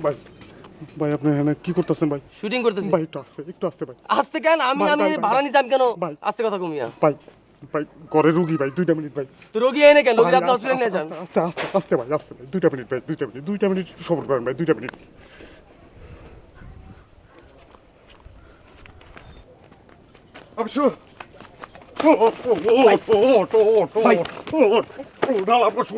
ভাই ভাই আপনি এখানে কি করতেছেন ভাই শুটিং করতেছি ভাই একটু আসতে একটু আসতে ভাই আসতে কেন আমি আমি ভাড়া নিতাম কেন ভাই। আস্তে কথা কমিয়া ভাই ভাই ঘরে রুগী ভাই দুইটা মিনিট ভাই তো রোগী এনে কেন রোগী আপনি হসপিটাল নিয়ে যান আস্তে আস্তে আস্তে ভাই আস্তে ভাই দুইটা মিনিট ভাই দুইটা মিনিট দুইটা মিনিট সবর করেন ভাই দুইটা মিনিট অবশ্য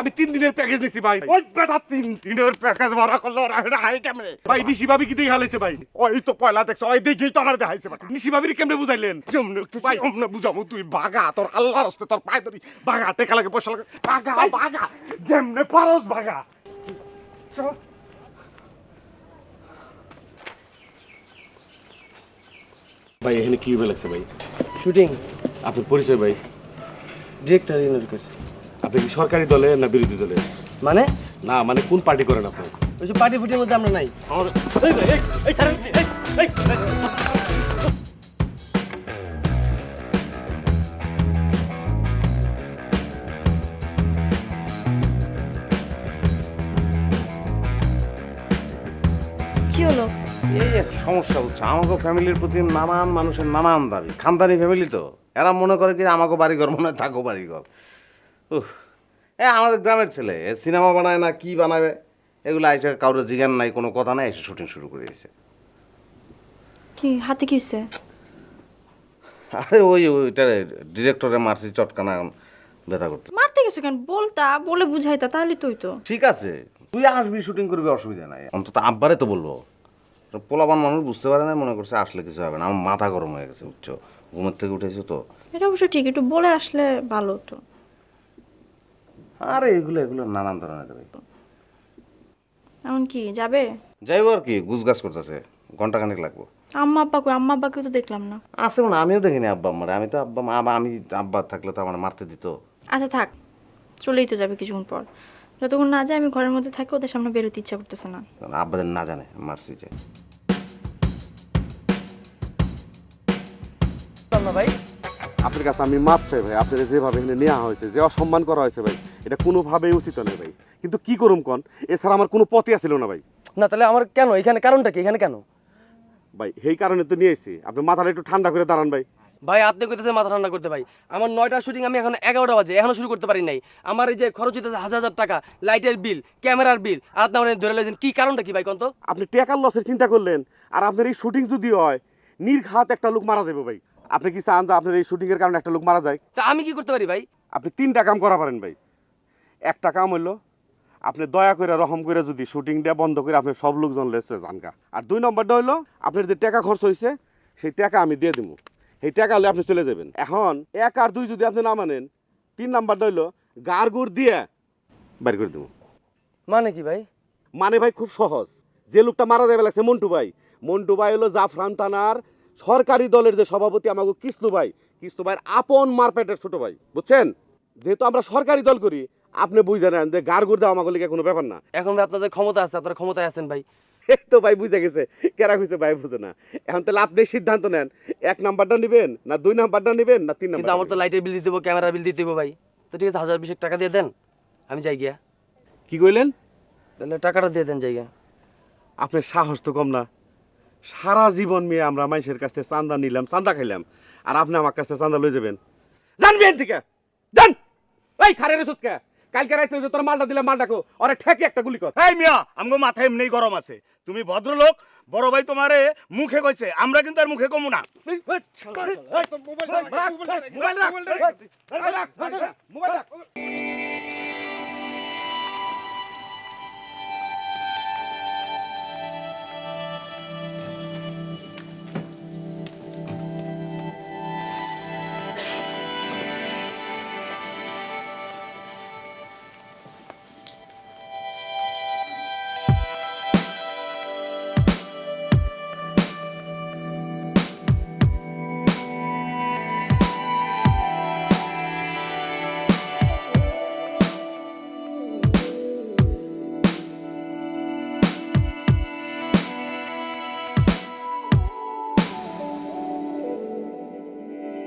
আমি তিন দিনের প্যাকেজ নিছি ভাই। ওই বেটা তিন দিনের প্যাকেজ ভাড়া করল হাই কেমনে? ভাই নিশি ভাবি কি হালাইছে ভাই? ওই তো পয়লা দেখছ ওই দেখেই তো আমার দেখাইছে বেটা। নিশি ভাবির কেমনে বুঝাইলেন? যেমনি তুই ভাই। অমনে বুঝামু তুই বাগা তোর আল্লাহর হস্তে তোর পায়ে ধরি। বাগা টেকা লাগে পয়সা লাগে। বাগা বাগা যেমনে পারস বাগা ভাই এখানে কি হবে লাগছে ভাই? শুটিং আপনার পরিচয় ভাই? ডিরেক্টর করছে আপনি কি সরকারি দলে না বিরোধী দলে? মানে? না মানে কোন পার্টি করেন আপনি? ওই যে পার্টি ফুটির মধ্যে আমরা নাই। এই এই, এই, এই, এই, এই। কি হলো? এই এক সমস্যা হচ্ছে আমাকে ফ্যামিলির প্রতি নানান মানুষের নানান দাবি। খানদানি ফ্যামিলি তো। এরা মনে করে কি আমাকে বাড়িঘর মনে হয় থাকো বাড়িঘর। উহ এ আমাদের গ্রামের ছেলে এ সিনেমা বানায় না কি বানাবে? এগুলো আইসে কারোর জিজ্ঞান নাই কোনো কথা নাই এসে শুটিং শুরু করে দিয়েছে কি হাতে কি হচ্ছে আরে ওই ওইটা ডিরেক্টরে মারছি চটকানা ব্যথা করতে মারতে গেছো কেন? বলতা বলে বুঝাইতা তাহলে তুই তো ঠিক আছে তুই আসবি শুটিং করবি অসুবিধা নাই। অন্তত আব্বারে তো বলব। পোলাবান মানুষ বুঝতে পারে না মনে করছে আসলে কিছু হবে না আমার মাথা গরম হয়ে গেছে বুঝছ? ঘুমের থেকে উঠেছে তো? এটা অবশ্য ঠিক একটু বলে আসলে ভালো হতো। আরে এগুলো এগুলো নানান ধরনের এমন কি যাবে? যাইবো আর কি গুজগাছ করতেছে ঘণ্টা খানিক লাগবো। আম্মা আব্বা কই আম্মা আব্বাকে তো দেখলাম না। আছে মানে আমিও দেখিনি আব্বা আম্মারে আমি তো আব্বা মা আমি আব্বা থাকলে তো আমার মারতে দিত। আচ্ছা থাক চলেই তো যাবে কিছুক্ষণ পর। যতক্ষণ না যায় আমি ঘরের মধ্যে থাকি ওদের সামনে বেরোতে ইচ্ছা করতেছে না। আব্বাদের না জানে মারছি যে। না ভাই? আপনার কাছে আমি মাপ চাই ভাই আপনার যেভাবে এখানে নেওয়া হয়েছে যে অসম্মান করা হয়েছে ভাই এটা কোনোভাবেই উচিত নয় ভাই। কিন্তু কি করুম কন? এছাড়া আমার কোনো পথই আসছিল না ভাই। না তাহলে আমার কেন? এখানে কারণটা কি? এখানে কেন? ভাই সেই কারণে তো নিয়ে এসেছি। আপনি মাথাটা একটু ঠান্ডা করে দাঁড়ান ভাই। ভাই আপনি কইতেছে মাথা ঠান্ডা করতে ভাই। আমার নয়টার শুটিং আমি এখন এগারোটা বাজে এখনও শুরু করতে পারি নাই। আমার এই যে খরচ হইতেছে হাজার হাজার টাকা লাইটের বিল ক্যামেরার বিল আর আপনি আমার ধরে লেছেন কি কারণটা কি ভাই কন্ত আপনি টেকার লসের চিন্তা করলেন আর আপনার এই শুটিং যদি হয় নির্ঘাত একটা লোক মারা যাবে ভাই। আপনি কি চান যে আপনার এই শুটিং এর কারণে একটা লোক মারা যায়? তা আমি কি করতে পারি ভাই? আপনি তিনটা কাম করা পারেন ভাই। একটা কাম হইল আপনি দয়া করে রহম করে যদি শুটিংটা বন্ধ করে আপনি সব লোকজন লেসে জানগা আর দুই নম্বরটা হইল আপনার যে টাকা খরচ হয়েছে সেই টাকা আমি দিয়ে দিব সেই টাকা হলে আপনি চলে যাবেন। এখন এক আর দুই যদি আপনি না মানেন তিন নাম্বারটা হইল গার গুড় দিয়ে বাইর করে দেবো মানে কি ভাই? মানে ভাই খুব সহজ। যে লোকটা মারা যাবে লাগছে মন্টু ভাই। মন্টু ভাই হলো জাফরান থানার সরকারি দলের যে সভাপতি আমাকে কিস্তু ভাই কিস্তু ভাইয়ের আপন মারপেটের ছোট ভাই বুঝছেন? যেহেতু আমরা সরকারি দল করি আপনি বুঝে নেন যে গার গুড় দেওয়া আমাকে কোনো ব্যাপার না। এখন ভাই আপনাদের ক্ষমতা আছে আপনারা ক্ষমতায় আছেন ভাই। তো ভাই বুঝে গেছে কেরা খুঁজে ভাই বুঝে না। এখন তাহলে আপনি সিদ্ধান্ত নেন এক নাম্বারটা নেবেন না দুই নাম্বারটা নেবেন না তিন নাম্বার আমার তো লাইটের বিল দিতে হবে ক্যামেরার বিল দিতে ভাই। তো ঠিক আছে হাজার বিশেক টাকা দিয়ে দেন আমি যাই গিয়া। কি কইলেন? তাহলে টাকাটা দিয়ে দেন জায়গা আপনার সাহস তো কম না। সারা জীবন মেয়ে আমরা মানুষের কাছে চান্দা নিলাম চান্দা খাইলাম আর আপনি আমার কাছ চান্দা লয়ে যাবেন জানবেন থেকে জান এই খারের সুতকে কালকে রাইতে যে তোর মালটা দিলাম মালটাকে ওরে ঠেকে একটা গুলি কর এই মিয়া আমগো মাথায় এমনি গরম আছে তুমি ভদ্রলোক বড় ভাই তোমারে মুখে কইছে আমরা কিন্তু আর মুখে কমু না মোবাইল রাখ মোবাইল রাখ মোবাইল রাখ মোবাইল রাখ